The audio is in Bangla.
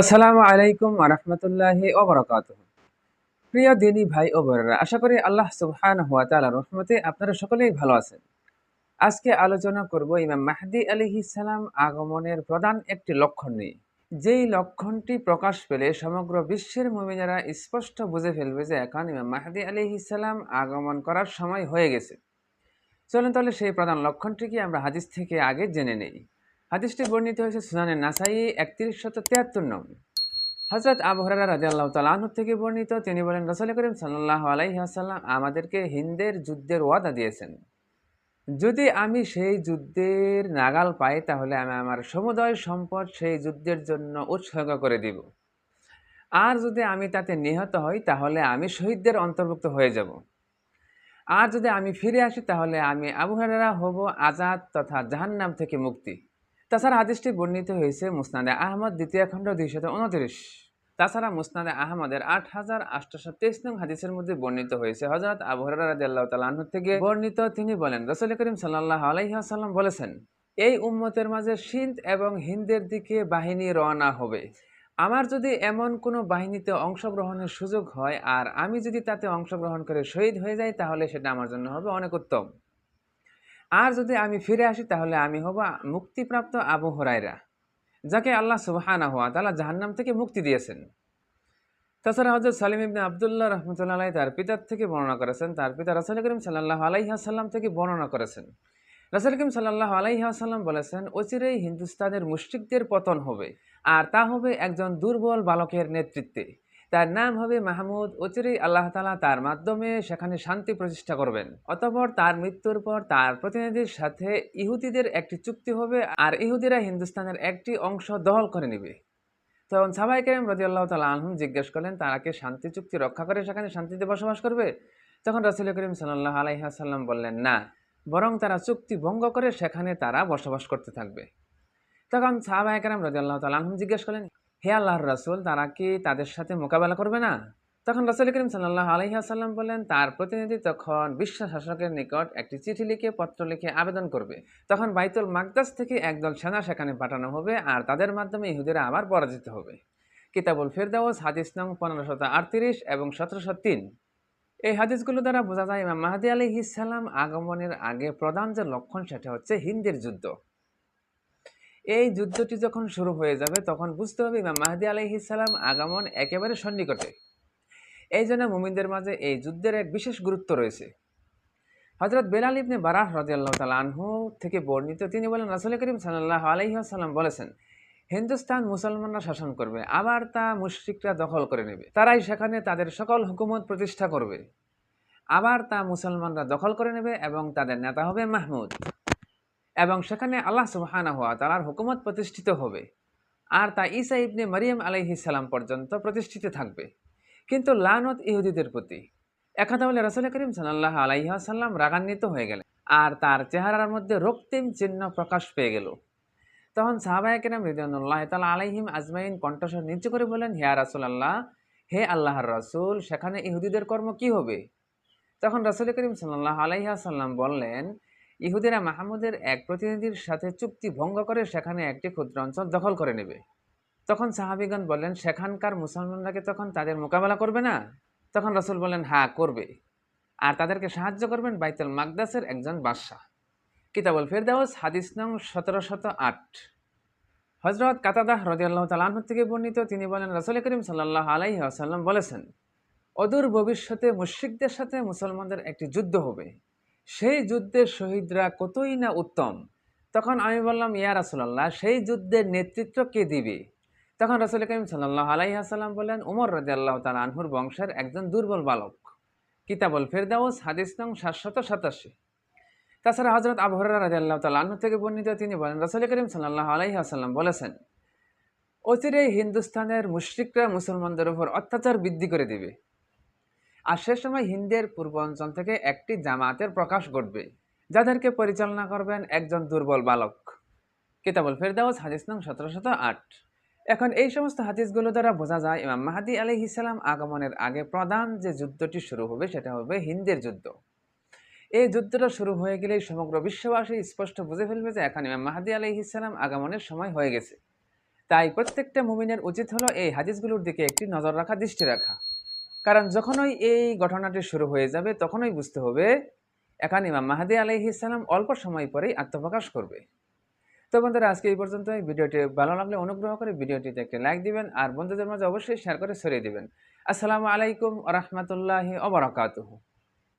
আসসালামু আলাইকুম আরহামতুল্লাহি ওবরাকাত প্রিয় দিনী ভাই ও বোনেরা, আশা করি আল্লাহ সুবহান হুয়া তাআলার রহমতে আপনারা সকলেই ভালো আছেন। আজকে আলোচনা করব ইমাম মাহদি আলাইহিস সালাম আগমনের প্রধান একটি লক্ষণ নিয়ে। যেই লক্ষণটি প্রকাশ পেলে সমগ্র বিশ্বের মুমিনেরা স্পষ্ট বুঝে ফেলবে যে এখন ইমাম মাহদি আলাইহিস সালাম আগমন করার সময় হয়ে গেছে। চলুন তাহলে সেই প্রধান লক্ষণটিকে আমরা হাদিস থেকে আগে জেনে নেই। হাদিসটি বর্ণিত হয়েছে সুনানের নাসাই একত্রিশ শত তিয়াত্তর নং। হজরত আবু হরারা রাজি আল্লাহ তালাহ থেকে বর্ণিত, তিনি বলেন, রসল করিম সাল্লাহ আলাইহাসাল্লাম আমাদেরকে হিন্দের যুদ্ধের ওয়াদা দিয়েছেন। যদি আমি সেই যুদ্ধের নাগাল পাই, তাহলে আমি আমার সমুদয় সম্পদ সেই যুদ্ধের জন্য উৎসর্গ করে দিব। আর যদি আমি তাতে নিহত হই, তাহলে আমি শহীদদের অন্তর্ভুক্ত হয়ে যাব। আর যদি আমি ফিরে আসি, তাহলে আমি আবু হরারা হব আজাদ তথা জাহান্নাম থেকে মুক্তি। তাছাড়া হাদিসটি বর্ণিত হয়েছে মুসনাদে আহমদ দ্বিতীয় খণ্ড দুইশত উনত্রিশ। তাছাড়া মুসনাদে আহমদের আট হাজার আটশো তেইশ নং হাদিসের মধ্যে বর্ণিত হয়েছে। হজরত আবু হরাহ তালাহ থেকে বর্ণিত তিনি বলেন, রসুল করিম সাল্লাহ আলাইসাল্লাম বলেছেন, এই উম্মতের মাঝে সিন্ধ এবং হিন্দের দিকে বাহিনী রওনা হবে। আমার যদি এমন কোনো বাহিনীতে অংশগ্রহণের সুযোগ হয় আর আমি যদি তাতে অংশগ্রহণ করে শহীদ হয়ে যাই, তাহলে সেটা আমার জন্য হবে অনেক উত্তম। আর যদি আমি ফিরে আসি, তাহলে আমি হব মুক্তিপ্রাপ্ত আবু হরাইরা যাকে আল্লাহ সুবাহানা হওয়া তালা জাহান্নাম থেকে মুক্তি দিয়েছেন। তাছাড়া হজরত সালিম ইবনে আবদুল্লাহ রহমতুল্লাহ তার পিতার থেকে বর্ণনা করেছেন, তার পিতা রসুল করিম সাল্লাহ আলাইহাসাল্লাম থেকে বর্ণনা করেছেন। রসুল করিম সাল্লাহ আলাইহাসাল্লাম বলেছেন, অচিরেই হিন্দুস্তানের মুশরিকদের পতন হবে, আর তা হবে একজন দুর্বল বালকের নেতৃত্বে। তার নাম হবে মাহমুদ। অচিরেই আল্লাহ তালা তার মাধ্যমে সেখানে শান্তি প্রতিষ্ঠা করবেন। অতপর তার মৃত্যুর পর তার প্রতিনিধির সাথে ইহুদিদের একটি চুক্তি হবে, আর ইহুদিরা হিন্দুস্তানের একটি অংশ দখল করে নেবে। তখন সাবাই কেরেম আল্লাহ তালা আলহম জিজ্ঞেস করলেন, তারা কি শান্তি চুক্তি রক্ষা করে সেখানে শান্তিতে বসবাস করবে? তখন রসুল করিম সাল্লাহ আলাইহাসাল্লাম বললেন, না। বরং তারা চুক্তি ভঙ্গ করে সেখানে তারা বসবাস করতে থাকবে। তখন সাহাবাহ কেরাম রাজি আল্লাহ তালা আলহম জিজ্ঞেস করলেন, হে আল্লাহর রাসুল, তারা কি তাদের সাথে মোকাবেলা করবে না? তখন রাসুল করিম সাল্লাহ আলহিহাসাল্লাম বললেন, তার প্রতিনিধি তখন বিশ্ব শাসকের নিকট একটি চিঠি লিখে, পত্র লিখে আবেদন করবে। তখন বাইতুল মাকদাস থেকে একদল সেনা সেখানে পাঠানো হবে আর তাদের মাধ্যমে ইহুদিরা আবার পরাজিত হবে। কিতাবুল ফেরদাউস, হাদিস নং পনেরোশত আটত্রিশ এবং সতেরোশো তিন। এই হাদিসগুলো দ্বারা বোঝা যায় ইমাম মাহাদি আলী ইসাল্লাম আগমনের আগে প্রধান যে লক্ষণ সেটা হচ্ছে হিন্দের যুদ্ধ। এই যুদ্ধটি যখন শুরু হয়ে যাবে তখন বুঝতে হবে ইমাম মাহদি আলাইহিসাল্লাম আগমন একেবারে সন্নিকটে। এই জন্য মুমিনদের মাঝে এই যুদ্ধের এক বিশেষ গুরুত্ব রয়েছে। হজরত বেলাল ইবনে বারাহ রাজিয়াল্লাহ তাল আনহু থেকে বর্ণিত তিনি বলেন, রাসুল করিম সাল্লাহ আলাইসাল্লাম বলেছেন হিন্দুস্তান মুসলমানরা শাসন করবে, আবার তা মুশরিকরা দখল করে নেবে। তারাই সেখানে তাদের সকল হুকুমত প্রতিষ্ঠা করবে। আবার তা মুসলমানরা দখল করে নেবে এবং তাদের নেতা হবে মাহমুদ। এবং সেখানে আল্লাহ সুবাহানা হওয়া তালার হুকুমত প্রতিষ্ঠিত হবে। আর তা ঈসা ইবনে মারিয়াম আলাইহিসাল্লাম পর্যন্ত প্রতিষ্ঠিত থাকবে। কিন্তু লানত ইহুদিদের প্রতি। একথা বলে রসুল করিম সাল্লাহ আলাইহাসাল্লাম রাগান্বিত হয়ে গেলেন। আর তার চেহারার মধ্যে রক্তিম চিহ্ন প্রকাশ পেয়ে গেল। তখন সাহাবায়কেরাম রিদানুল্লাহ তালা আলাইহিম আজমাইন কণ্ঠস্বর নিচু করে বলেন হে রাসুলাল্লাহ, হে আল্লাহর রাসুল, সেখানে ইহুদিদের কর্ম কি হবে? তখন রসুল করিম সাল্লাহ আলাইহাসাল্লাম বললেন, ইহুদিরা মাহমুদের এক প্রতিনিধির সাথে চুক্তি ভঙ্গ করে সেখানে একটি ক্ষুদ্র অঞ্চল দখল করে নেবে। তখন সাহাবিগণ বললেন, সেখানকার মুসলমানরাকে তখন তাদের মোকাবেলা করবে না? তখন রসুল বললেন হ্যাঁ করবে। আর তাদেরকে সাহায্য করবেন বাইতুল মাকদাসের একজন বাদশাহ। কিতাবুল ফেরদাউস, হাদিস নং সতেরো শত আট। হজরত কাতাদাহ রদিয়াল্লাহ তালাহ থেকে বর্ণিত, তিনি বলেন, রসুল করিম সাল্লাহ আলাইহি আসাল্লাম বলেছেন, অদূর ভবিষ্যতে মুশ্রিকদের সাথে মুসলমানদের একটি যুদ্ধ হবে। সেই যুদ্ধের শহীদরা কতই না উত্তম। তখন আমি বললাম, ইয়া রাসুলাল্লাহ, সেই যুদ্ধের নেতৃত্ব কে দিবে? তখন রসুল করিম সাল্লাহ আলাইহাসাল্লাম বলেন, উমর রাজি আল্লাহ তাল আনহুর বংশের একজন দুর্বল বালক। কিতাবল ফেরদাউস, হাদিস নং সাতশত সাতাশি। তাছাড়া হজরত আবহরা রাজি আল্লাহ তাল থেকে বর্ণিত তিনি বলেন, রসুল করিম সাল্লাহ আলাইহাসাল্লাম বলেছেন, অচিরেই হিন্দুস্তানের মুশ্রিকরা মুসলমানদের উপর অত্যাচার বৃদ্ধি করে দিবে। আর সে সময় হিন্দের পূর্ব অঞ্চল থেকে একটি জামাতের প্রকাশ ঘটবে, যাদেরকে পরিচালনা করবেন একজন দুর্বল বালক। কিতাবুল ফেরদাউস, হাদিস নং সতেরোশত আট। এখন এই সমস্ত হাদিসগুলো দ্বারা বোঝা যায়, ইমাম মাহাদি আলি ইসালাম আগমনের আগে প্রধান যে যুদ্ধটি শুরু হবে, সেটা হবে হিন্দের যুদ্ধ। এই যুদ্ধটা শুরু হয়ে গেলেই সমগ্র বিশ্ববাসী স্পষ্ট বুঝে ফেলবে যে এখন ইমাম মাহাদি আলাইহিসাল্লাম আগমনের সময় হয়ে গেছে। তাই প্রত্যেকটা মুমিনের উচিত হলো এই হাদিসগুলোর দিকে একটি নজর রাখা, দৃষ্টি রাখা। কারণ যখনই এই ঘটনাটি শুরু হয়ে যাবে, তখনই বুঝতে হবে এখন ইমাম মাহাদি আলাইহিসাল্লাম অল্প সময় পরেই আত্মপ্রকাশ করবে। তো বন্ধুরা, আজকে এই পর্যন্ত ভিডিওটি ভালো লাগলে অনুগ্রহ করে ভিডিওটিতে একটি লাইক দিবেন আর বন্ধুদের মাঝে অবশ্যই শেয়ার করে ছড়িয়ে দিবেন। আসসালামু আলাইকুম রহমতুল্লাহি ওবরাকাতুহু